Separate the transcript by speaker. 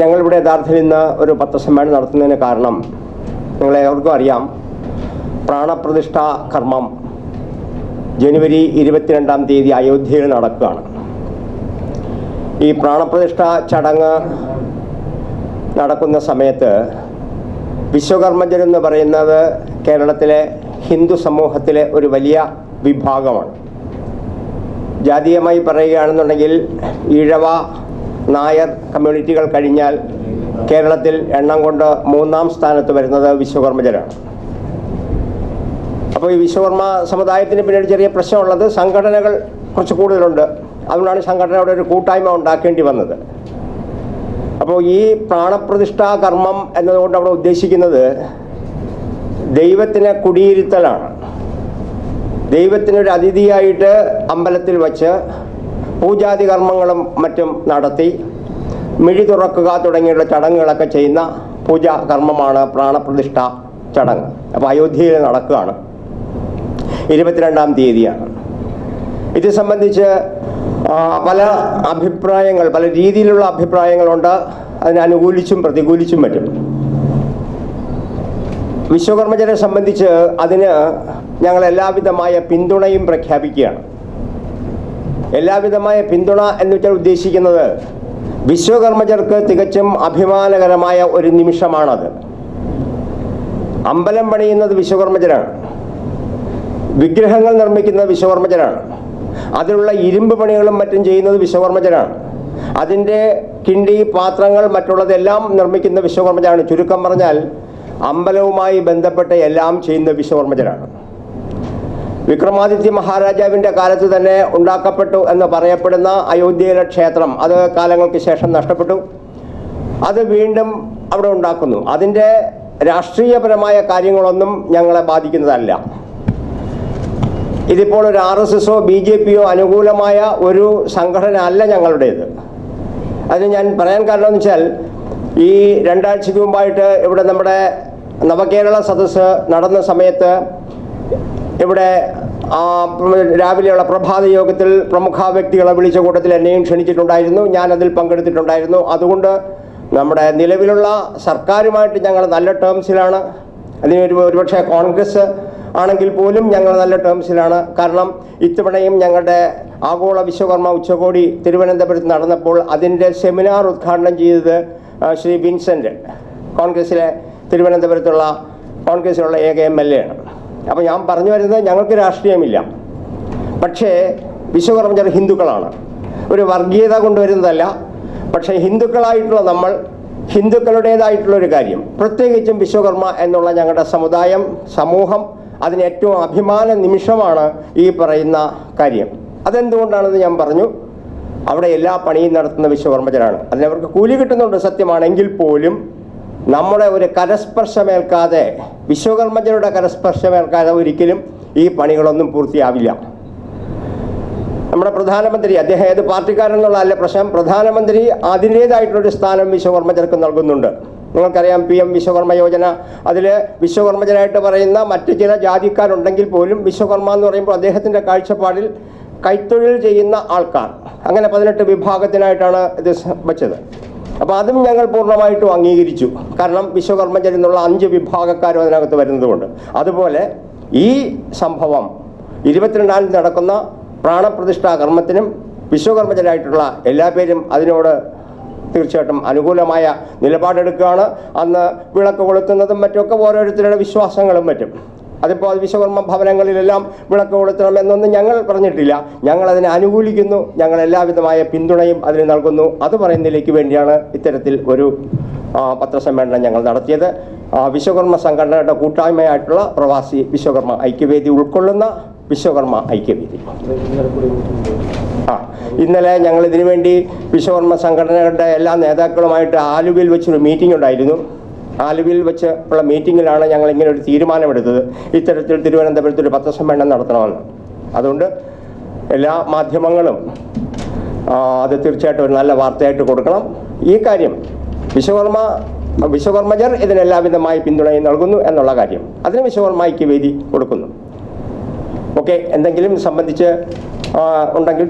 Speaker 1: ഞങ്ങളിവിടെ യഥാർത്ഥത്തിൽ ഇന്ന് ഒരു പത്രസമ്മേളനം നടത്തുന്നതിന് കാരണം നിങ്ങളെ എവർക്കും അറിയാം. പ്രാണപ്രതിഷ്ഠ കർമ്മം ജനുവരി ഇരുപത്തിരണ്ടാം തീയതി അയോധ്യയിൽ നടക്കുകയാണ്. ഈ പ്രാണപ്രതിഷ്ഠ ചടങ്ങ് നടക്കുന്ന സമയത്ത് വിശ്വകർമ്മജൻ എന്ന് പറയുന്നത് കേരളത്തിലെ ഹിന്ദു സമൂഹത്തിലെ ഒരു വലിയ വിഭാഗമാണ്. ജാതീയമായി പറയുകയാണെന്നുണ്ടെങ്കിൽ ഈഴവ നായർ കമ്മ്യൂണിറ്റികൾ കഴിഞ്ഞാൽ കേരളത്തിൽ എണ്ണം കൊണ്ട് മൂന്നാം സ്ഥാനത്ത് വരുന്നത് വിശ്വകർമ്മജരാണ്. അപ്പോൾ ഈ വിശ്വകർമ്മ സമുദായത്തിന് പിന്നീട് ചെറിയ പ്രശ്നമുള്ളത് സംഘടനകൾ കുറച്ച് കൂടുതലുണ്ട്. അതുകൊണ്ടാണ് സംഘടനയുടെ ഒരു കൂട്ടായ്മ ഉണ്ടാക്കേണ്ടി വന്നത്. അപ്പോൾ ഈ പ്രാണപ്രതിഷ്ഠാ കർമ്മം എന്നതുകൊണ്ട് അവിടെ ഉദ്ദേശിക്കുന്നത് ദൈവത്തിനെ കുടിയിരുത്തലാണ്. ദൈവത്തിനൊരു അതിഥിയായിട്ട് അമ്പലത്തിൽ വച്ച് പൂജാതി കർമ്മങ്ങളും മറ്റും നടത്തി മിഴി തുറക്കുക തുടങ്ങിയുള്ള ചടങ്ങുകളൊക്കെ ചെയ്യുന്ന പൂജാ കർമ്മമാണ് പ്രാണപ്രതിഷ്ഠ ചടങ്ങ്. അപ്പോൾ അയോധ്യയിൽ നടക്കുകയാണ്. ഇരുപത്തിരണ്ടാം തീയതിയാണ്. ഇത് സംബന്ധിച്ച് പല അഭിപ്രായങ്ങൾ പല രീതിയിലുള്ള അഭിപ്രായങ്ങളുണ്ട്. അതിനെ അനുകൂലിച്ചും പ്രതികൂലിച്ചും പറ്റും. വിശ്വകർമ്മചരെ സംബന്ധിച്ച് അതിന് ഞങ്ങൾ എല്ലാവിധമായ പിന്തുണയും പ്രഖ്യാപിക്കുകയാണ്. എല്ലാവിധമായ പിന്തുണ എന്ന് വെച്ചാൽ ഉദ്ദേശിക്കുന്നത് വിശ്വകർമ്മജർക്ക് തികച്ചും അഭിമാനകരമായ ഒരു നിമിഷമാണത്. അമ്പലം പണിയുന്നത് വിശ്വകർമ്മജരാണ്. വിഗ്രഹങ്ങൾ നിർമ്മിക്കുന്നത് വിശ്വകർമ്മജരാണ്. അതിലുള്ള ഇരുമ്പ് പണികളും മറ്റും ചെയ്യുന്നത് വിശ്വകർമ്മജരാണ്. അതിന്റെ കിണ്ടി പാത്രങ്ങൾ മറ്റുള്ളതെല്ലാം നിർമ്മിക്കുന്ന വിശ്വകർമ്മജരാണ്. ചുരുക്കം പറഞ്ഞാൽ അമ്പലവുമായി ബന്ധപ്പെട്ട എല്ലാം ചെയ്യുന്ന വിശ്വകർമ്മജരാണ്. വിക്രമാദിത്യ മഹാരാജാവിന്റെ കാലത്ത് തന്നെ ഉണ്ടാക്കപ്പെട്ടു എന്ന് പറയപ്പെടുന്ന അയോധ്യയിലെ ക്ഷേത്രം അത് കാലങ്ങൾക്ക് ശേഷം നഷ്ടപ്പെട്ടു. അത് വീണ്ടും അവിടെ ഉണ്ടാക്കുന്നു. അതിന്റെ രാഷ്ട്രീയപരമായ കാര്യങ്ങളൊന്നും ഞങ്ങളെ ബാധിക്കുന്നതല്ല. ഇതിപ്പോൾ ഒരു ആർ എസ് എസോ ബി ജെ പിയോ അനുകൂലമായ ഒരു സംഘടന അല്ല ഞങ്ങളുടേത്. അതിന് ഞാൻ പറയാൻ കാരണം എന്ന് വെച്ചാൽ ഈ രണ്ടാഴ്ചയ്ക്ക് മുമ്പായിട്ട് ഇവിടെ നമ്മുടെ നവകേരള സദസ്സ് നടന്ന സമയത്ത് ഇവിടെ രാവിലെയുള്ള പ്രഭാത യോഗത്തിൽ പ്രമുഖ വ്യക്തികളെ വിളിച്ച കൂട്ടത്തിൽ എന്നെയും ക്ഷണിച്ചിട്ടുണ്ടായിരുന്നു. അതിൽ പങ്കെടുത്തിട്ടുണ്ടായിരുന്നു. അതുകൊണ്ട് നമ്മുടെ നിലവിലുള്ള സർക്കാരുമായിട്ട് ഞങ്ങൾ നല്ല ടേംസിലാണ് അതിന് ഒരു ഒരുപക്ഷെ കോൺഗ്രസ് ആണെങ്കിൽ പോലും ഞങ്ങൾ നല്ല ടേംസിലാണ് കാരണം ഇത്തവണയും ഞങ്ങളുടെ ആഗോള വിശ്വകർമ്മ ഉച്ചകോടി തിരുവനന്തപുരത്ത് നടന്നപ്പോൾ അതിന്റെ സെമിനാർ ഉദ്ഘാടനം ചെയ്തത് ശ്രീ വിൻസെന്റ്. കോൺഗ്രസിലെ തിരുവനന്തപുരത്തുള്ള കോൺഗ്രസിലുള്ള ഏക എം എൽ എ ആണ്. അപ്പോൾ ഞാൻ പറഞ്ഞു വരുന്നത് ഞങ്ങൾക്ക് രാഷ്ട്രീയമില്ല. പക്ഷേ വിശ്വകർമ്മജർ ഹിന്ദുക്കളാണ്. ഒരു വർഗീയത കൊണ്ടുവരുന്നതല്ല. പക്ഷേ ഹിന്ദുക്കളായിട്ടുള്ള നമ്മൾ ഹിന്ദുക്കളുടേതായിട്ടുള്ള ഒരു കാര്യം. പ്രത്യേകിച്ചും വിശ്വകർമ്മ എന്നുള്ള ഞങ്ങളുടെ സമുദായം സമൂഹം അതിന് ഏറ്റവും അഭിമാന നിമിഷമാണ് ഈ പറയുന്ന കാര്യം. അതെന്തുകൊണ്ടാണെന്ന് ഞാൻ പറഞ്ഞു. അവിടെ എല്ലാ പണിയും നടത്തുന്ന വിശ്വകർമ്മജരാണ്. അതിനവർക്ക് കൂലി കിട്ടുന്നുണ്ട് സത്യമാണെങ്കിൽ പോലും നമ്മുടെ ഒരു കരസ്പർശമേൽക്കാതെ വിശ്വകർമ്മജരുടെ കരസ്പർശമേൽക്കാതെ ഒരിക്കലും ഈ പണികളൊന്നും പൂർത്തിയാവില്ല. നമ്മുടെ പ്രധാനമന്ത്രി അദ്ദേഹം ഏത് പാർട്ടിക്കാരെന്നുള്ള അല്ല പ്രശ്നം. പ്രധാനമന്ത്രി അതിന്റേതായിട്ടുള്ളൊരു സ്ഥാനം വിശ്വകർമ്മജർക്ക് നൽകുന്നുണ്ട്. നിങ്ങൾക്കറിയാം പി എം വിശ്വകർമ്മ യോജന. അതിൽ വിശ്വകർമ്മജനായിട്ട് പറയുന്ന മറ്റ് ചില ജാതിക്കാരുണ്ടെങ്കിൽ പോലും വിശ്വകർമ്മ എന്ന് പറയുമ്പോൾ അദ്ദേഹത്തിന്റെ കാഴ്ചപ്പാടിൽ കൈത്തൊഴിൽ ചെയ്യുന്ന ആൾക്കാർ. അങ്ങനെ പതിനെട്ട് വിഭാഗത്തിനായിട്ടാണ് ഇത് വച്ചത്. അപ്പോൾ അതും ഞങ്ങൾ പൂർണമായിട്ടും അംഗീകരിച്ചു. കാരണം വിശ്വകർമ്മചരി എന്നുള്ള അഞ്ച് വിഭാഗക്കാരും അതിനകത്ത് വരുന്നതുകൊണ്ട്. അതുപോലെ ഈ സംഭവം ഇരുപത്തിരണ്ടാം തീയതി നടക്കുന്ന പ്രാണപ്രതിഷ്ഠാ കർമ്മത്തിനും വിശ്വകർമ്മചരായിട്ടുള്ള എല്ലാ പേരും അതിനോട് തീർച്ചയായിട്ടും അനുകൂലമായ നിലപാടെടുക്കുകയാണ്. അന്ന് വിളക്ക് കൊളുത്തുന്നതും മറ്റുമൊക്കെ ഓരോരുത്തരുടെ വിശ്വാസങ്ങളും മറ്റും. അതിപ്പോൾ അത് വിശ്വകർമ്മ ഭവനങ്ങളിലെല്ലാം വിളക്ക് കൊളുത്തണം എന്നൊന്നും ഞങ്ങൾ പറഞ്ഞിട്ടില്ല. ഞങ്ങൾ അതിനെ അനുകൂലിക്കുന്നു. ഞങ്ങൾ എല്ലാവിധമായ പിന്തുണയും അതിന് നൽകുന്നു. അത് പറയുന്നതിലേക്ക് വേണ്ടിയാണ് ഇത്തരത്തിൽ ഒരു പത്രസമ്മേളനം ഞങ്ങൾ നടത്തിയത്. വിശ്വകർമ്മ സംഘടനയുടെ കൂട്ടായ്മയായിട്ടുള്ള പ്രവാസി വിശ്വകർമ്മ ഐക്യവേദി ഉൾക്കൊള്ളുന്ന വിശ്വകർമ്മ ഐക്യവേദി. ആ ഇന്നലെ ഞങ്ങൾ ഇതിനുവേണ്ടി വിശ്വകർമ്മ സംഘടനകളുടെ എല്ലാ നേതാക്കളുമായിട്ട് ആലുവയിൽ വെച്ചൊരു മീറ്റിംഗ് ഉണ്ടായിരുന്നു. ആലുവയിൽ വെച്ച് ഉള്ള മീറ്റിങ്ങിലാണ് ഞങ്ങൾ ഇങ്ങനെ ഒരു തീരുമാനമെടുത്തത്. ഇത്തരത്തിൽ തിരുവനന്തപുരത്ത് ഒരു പത്രസമ്മേളനം നടത്തണമെന്ന്. അതുകൊണ്ട് എല്ലാ മാധ്യമങ്ങളും അത് തീർച്ചയായിട്ടും ഒരു നല്ല വാർത്തയായിട്ട് കൊടുക്കണം. ഈ കാര്യം വിശ്വകർമ്മ വിശ്വകർമ്മജർ ഇതിനെല്ലാവിധമായി പിന്തുണയും നൽകുന്നു എന്നുള്ള കാര്യം. അതിന് വിശ്വകർമ്മയ്ക്ക് വേദി കൊടുക്കുന്നു. ഓക്കെ എന്തെങ്കിലും സംബന്ധിച്ച് ഉണ്ടെങ്കിൽ